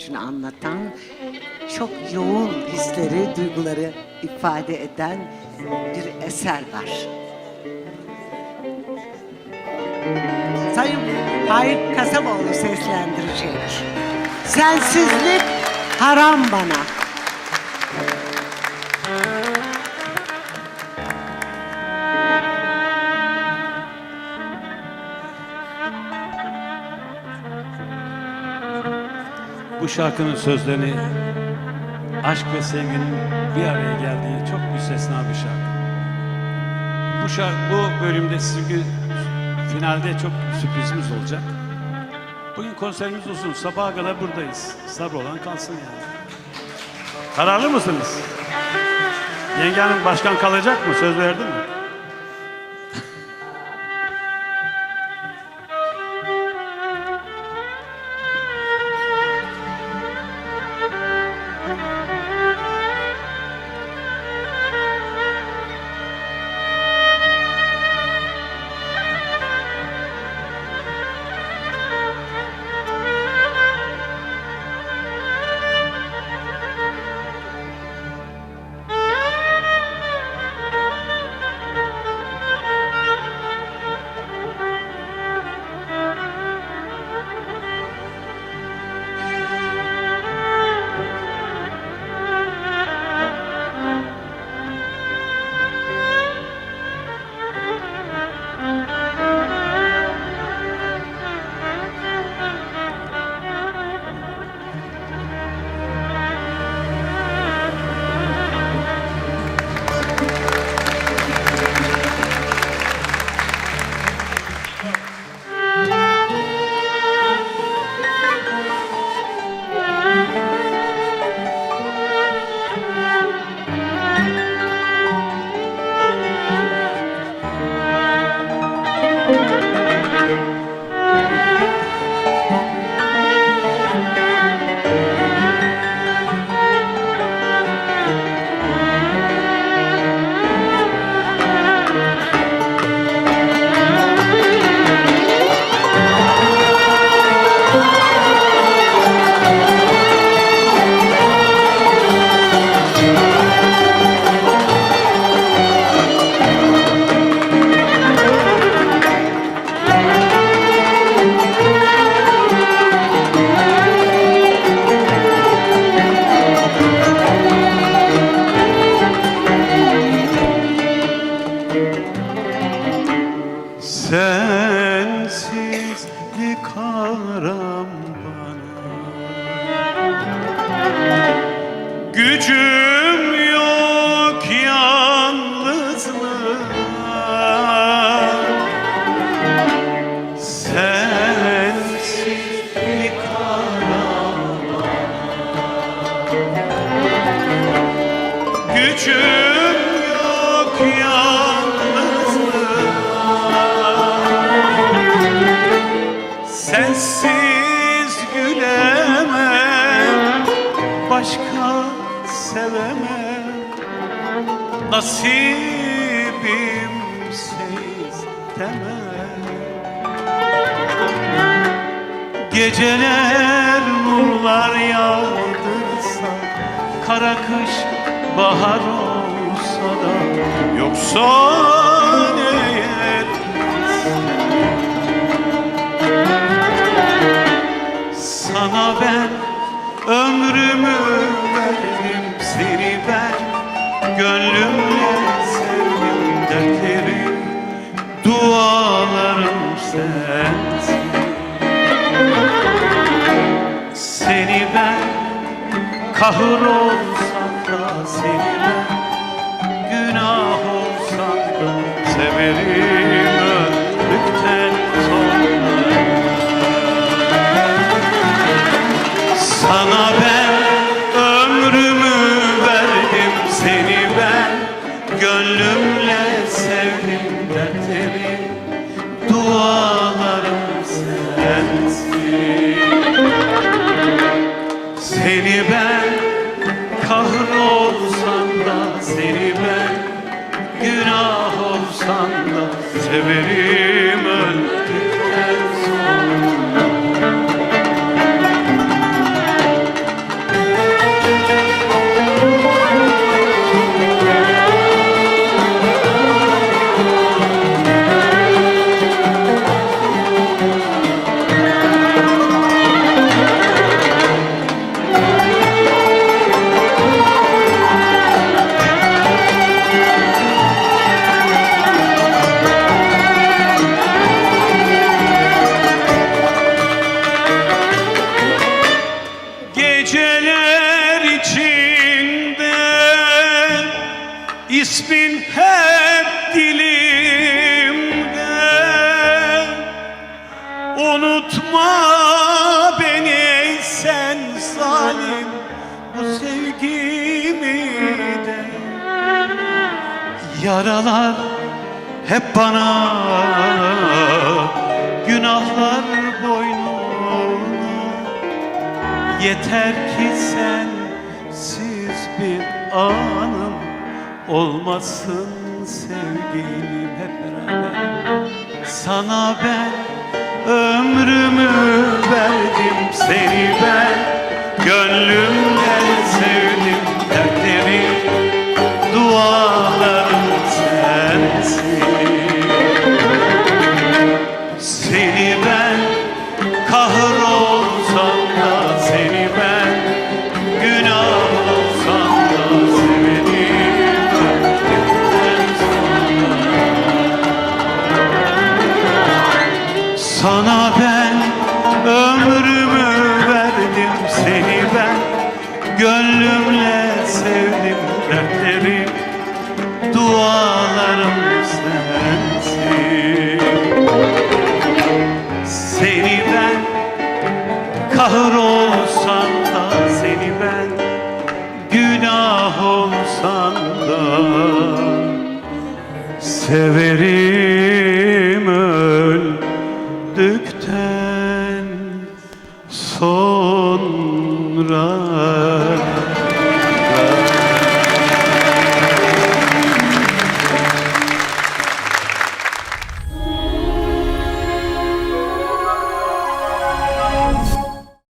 gücünü anlatan, çok yoğun hisleri, duyguları ifade eden bir eser var. Sayın Faik Kasaboğlu seslendirecek. Sensizlik haram bana. Bu şarkının sözlerini aşk ve sevginin bir araya geldiği çok müstesna bir şarkı. Bu şarkı, bu bölümde sizin finalde çok sürprizimiz olacak. Bugün konserimiz uzun. Sabaha kadar buradayız. Sabır olan kalsın yani. Kararlı mısınız? Yenge Hanım başkan kalacak mı? Söz verdi mi? Sensiz gülemem Başka sevemem. Nasibim siz demem. Geceler nurlar yağdırsa Kara kış bahar olsa da Yoksa eğer Sana ben ömrümü verdim Seni ben gönlümle sevdim Dertlerim, dualarım sensin. Seni ben kahrolsam da severim ismin hep dilimde. Unutma beni sen zalim. Bu sevgimi de. Yaralar hep bana Günahlar boynuma Yeter ki sensiz bir an Olmasın sevgilim hep beraber. Sana ben ömrümü verdim Seni ben gönlümden sevdim gönlümle sevdim Dertlerim dualarım sensin. Seni ben kahrolsam da Seni ben günah olsam da Severim öldükten sonra